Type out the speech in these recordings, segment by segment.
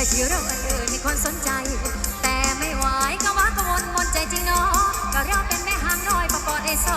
อที่เราบังเอิมีคนสนใจ แต่ไม่ไหวก็ว่ากวนมนใจจริงเนาะก็เราเป็นแม่หางน้อยปอะกอดไอ้ซ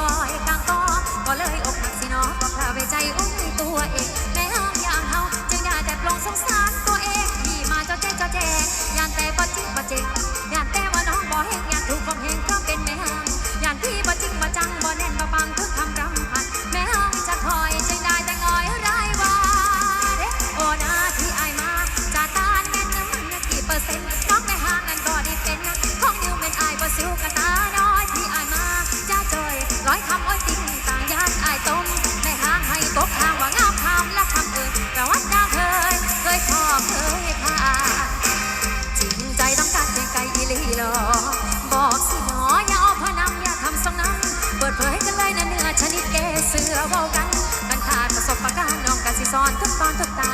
เสือเว้ากันกันขาดประสบปะการน้องกันสิสอนทุกตอนทุกตา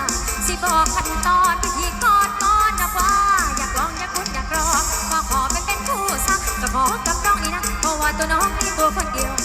สิบอกขั้นตอนวิธีกอดกอนนะว่า อยากลองอยากคุ้อยากรอก็ขอเป็นเป็นผู้สักจะขอกับน้องนี่นะเพราะว่าตัวน้องมีตัวคนเดียว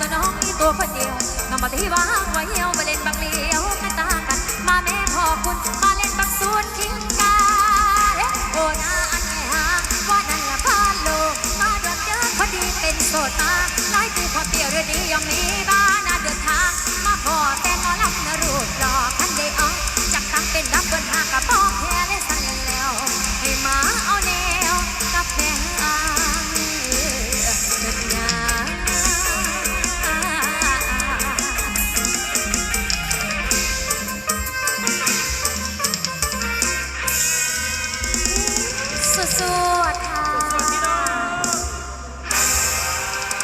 ตัวน้องมีตัวคนเดียวน้องมาที่ว่างไว้เหี้ยวมาเล่นบังเลี้ยวกันตากัน มาแม่พ่อคุณมาเล่นบังสวนทิ้งกาโอ้นาอันแง่หาว่านั่นละพาโลมาดวนเดินพอดีเป็นโสดมาหลายปีความเปรี้ยวเรื่องนี้ยังมี So.